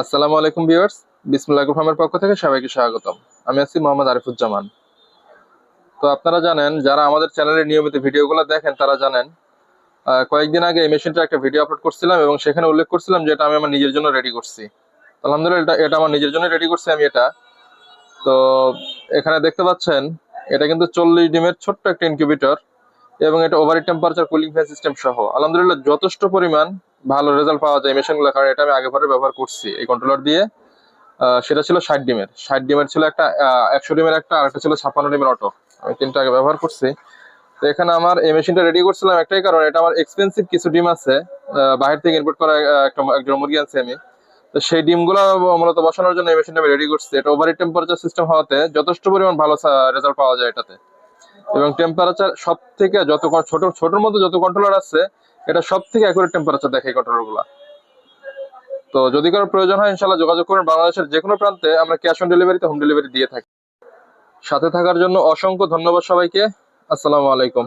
আসসালামু আলাইকুম ভিউয়ার্স, বিসমুল্লাহ ফার্মের পক্ষ থেকে সবাইকে স্বাগতম। আমি আছি মোহাম্মদ আরিফুজ্জামান। তো আপনারা জানেন, যারা আমাদের চ্যানেলে নিয়মিত ভিডিওগুলো দেখেন, তারা জানেন কয়েকদিন আগে এই মেশিনটা একটা ভিডিও আপলোড করছিলাম এবং সেখানে উল্লেখ করছিলাম যে এটা আমি আমার নিজের জন্য রেডি করছি। আলহামদুলিল্লাহ, এটা এটা আমার নিজের জন্য রেডি করছি আমি এটা। তো এখানে দেখতে পাচ্ছেন, এটা কিন্তু চল্লিশ ডিমের ছোট্ট একটা ইনকিউবেটর এবং এটা over temperature cooling fan system সহ। আলহামদুলিল্লাহ, যথেষ্ট পরিমাণ ভালো রেজাল্ট পাওয়া যায় মেশিনগুলো কারণ এটা আমি আগে পরে ব্যবহার করছি। এই কন্ট্রোলার দিয়ে সেটা ছিল ষাট ডিমের। ষাট ডিমের ছিল একটা একশো ডিমের একটা, আর একটা ছিল ছাপ্পান্ন ডিমের অটো আমি তিনটা আগে ব্যবহার করছি। তো এখানে আমার এই মেশিনটা রেডি করছিলাম একটাই কারণ, এটা আমার এক্সপেন্সিভ কিছু ডিম আছে। বাহির থেকে ইনপুট করা একটা, একজন মুরগি আনছি আমি। তো সেই ডিমগুলো মূলত বসানোর জন্য এই মেশিনটা আমি রেডি করছি। এটা ওভার টেম্পারেচার সিস্টেম হওয়াতে যথেষ্ট পরিমাণ ভালো রেজাল্ট পাওয়া যায় এটাতে। এবং টেম্পারেচার সব থেকে যত ছোট, ছোটর মধ্যে যত কন্ট্রোলার আছে এটা সব থেকে অ্যাকুরেট টেম্পারেচার দেখে গুলা। তো যদি কারও প্রয়োজন হয় ইনশাল্লাহ যোগাযোগ করুন। বাংলাদেশের যে কোনো প্রান্তে আমরা ক্যাশ অন ডেলিভারিতে হোম ডেলিভারি দিয়ে থাকি। সাথে থাকার জন্য অসংখ্য ধন্যবাদ সবাইকে। আসসালামু আলাইকুম।